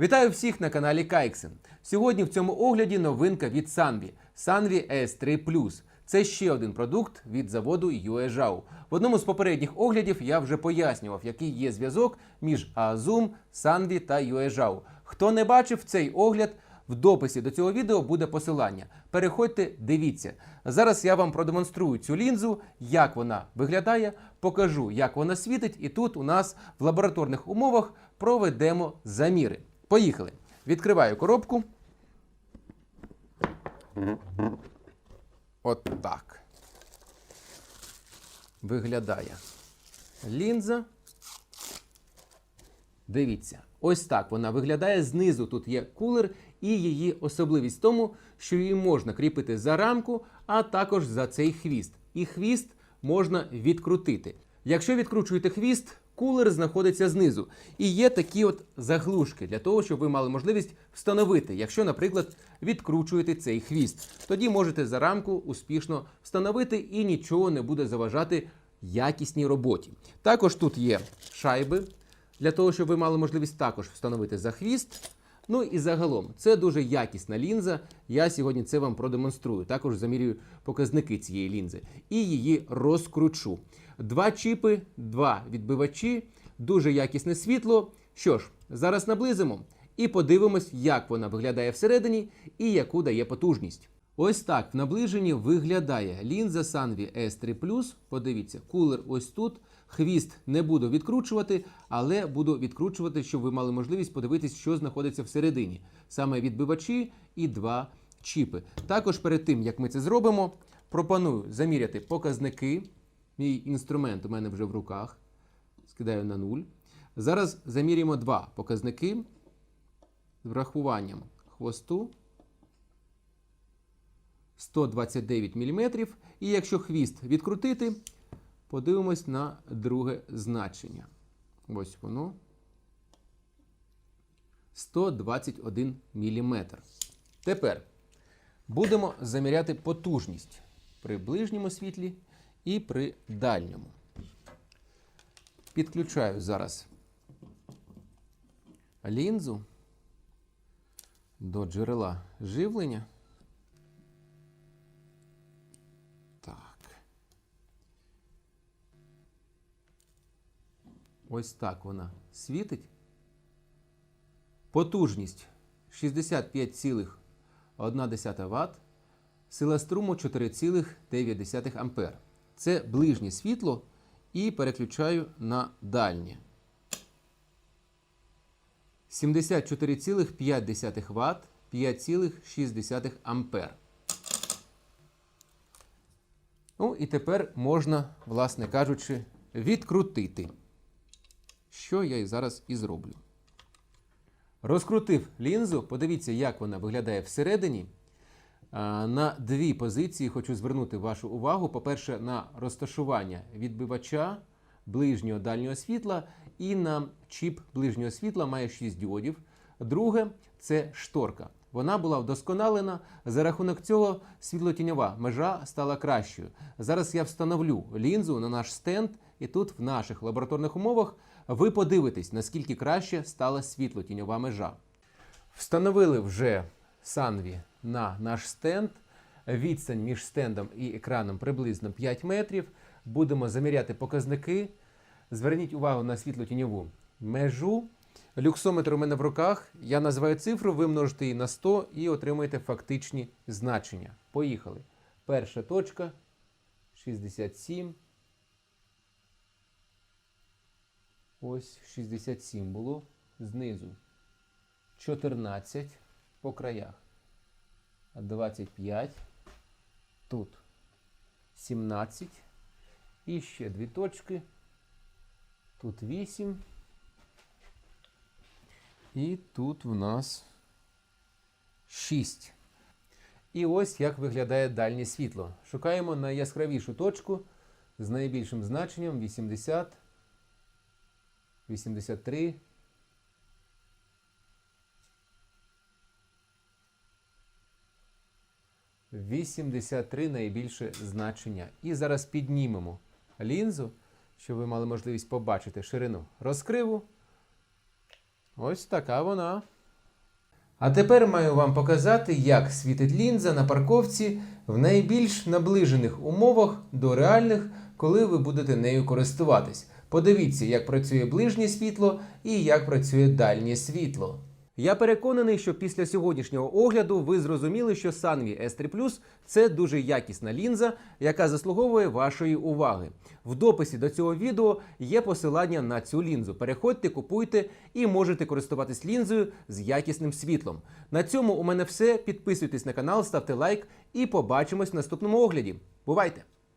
Вітаю всіх на каналі Кайксен. Сьогодні в цьому огляді новинка від Sanvi Sanvi S3 Це ще один продукт від заводу UEJAU. В одному з попередніх оглядів я вже пояснював, який є зв'язок між Aazum, Sanvi та UEJAU. Хто не бачив цей огляд, в дописі до цього відео буде посилання. Переходьте, дивіться. Зараз я вам продемонструю цю лінзу, як вона виглядає, покажу, як вона світить, і тут у нас в лабораторних умовах проведемо заміри. Поїхали. Відкриваю коробку. От так. Виглядає лінза. Дивіться, ось так вона виглядає. Знизу тут є кулер, і її особливість в тому, що її можна кріпити за рамку, а також за цей хвіст. І хвіст можна відкрутити. Якщо відкручуєте хвіст, кулер знаходиться знизу. І є такі от заглушки для того, щоб ви мали можливість встановити, якщо, наприклад, відкручуєте цей хвіст. Тоді можете за рамку успішно встановити і нічого не буде заважати якісній роботі. Також тут є шайби для того, щоб ви мали можливість також встановити за хвіст. Ну і загалом, це дуже якісна лінза. Я сьогодні це вам продемонструю. Також замірюю показники цієї лінзи і її розкручу. Два чіпи, два відбивачі, дуже якісне світло. Що ж, зараз наблизимо і подивимось, як вона виглядає всередині і яку дає потужність. Ось так в наближенні виглядає лінза Sanvi S3 Подивіться, кулер ось тут. Хвіст не буду відкручувати, але буду відкручувати, щоб ви мали можливість подивитись, що знаходиться всередині. Саме відбивачі і два чіпи. Також перед тим, як ми це зробимо, пропоную заміряти показники. Мій інструмент у мене вже в руках. Скидаю на нуль. Зараз замірюємо два показники з врахуванням хвосту. 129 мм. І якщо хвіст відкрутити, подивимось на друге значення. Ось воно. 121 мм. Тепер будемо заміряти потужність при ближньому світлі і при дальньому. Підключаю зараз лінзу до джерела живлення. Так. Ось так вона світить. Потужність 65,1 Вт. Сила струму 4,9 А. Це ближнє світло і переключаю на дальнє. 74,5 Вт, 5,6 А. Ну і тепер можна, власне кажучи, відкрутити. Що я і зараз і зроблю. Розкрутив лінзу, подивіться, як вона виглядає всередині. А, На дві позиції хочу звернути вашу увагу. По-перше, на розташування відбивача ближнього дальнього світла і на чіп ближнього світла має 6 діодів. Друге це шторка. Вона була вдосконалена. За рахунок цього світлотіньова межа стала кращою. Зараз я встановлю лінзу на наш стенд, і тут в наших лабораторних умовах ви подивитесь, наскільки краще стала світлотіньова межа. Встановили вже Санві на наш стенд. Відстань між стендом і екраном приблизно 5 метрів. Будемо заміряти показники. Зверніть увагу на світлотіньову межу. Люксометр у мене в руках. Я називаю цифру, ви множите її на 100 і отримаєте фактичні значення. Поїхали. Перша точка 67. Ось 67 було знизу. 14 по краях. 25. Тут 17. І ще дві точки. Тут 8. І тут в нас 6. І ось як виглядає дальнє світло. Шукаємо найяскравішу точку з найбільшим значенням 80, 83. Вісімдесят три найбільше значення. І зараз піднімемо лінзу, щоб ви мали можливість побачити ширину розкриву. Ось така вона А тепер маю вам показати, як світить лінза на парковці в найбільш наближених умовах до реальних, коли ви будете нею користуватись. Подивіться, як працює ближнє світло і як працює дальнє світло. Я переконаний, що після сьогоднішнього огляду ви зрозуміли, що Sanvi S3 Plus – це дуже якісна лінза, яка заслуговує вашої уваги. В дописі до цього відео є посилання на цю лінзу. Переходьте, купуйте і можете користуватись лінзою з якісним світлом. На цьому у мене все. Підписуйтесь на канал, ставте лайк і побачимось в наступному огляді. Бувайте!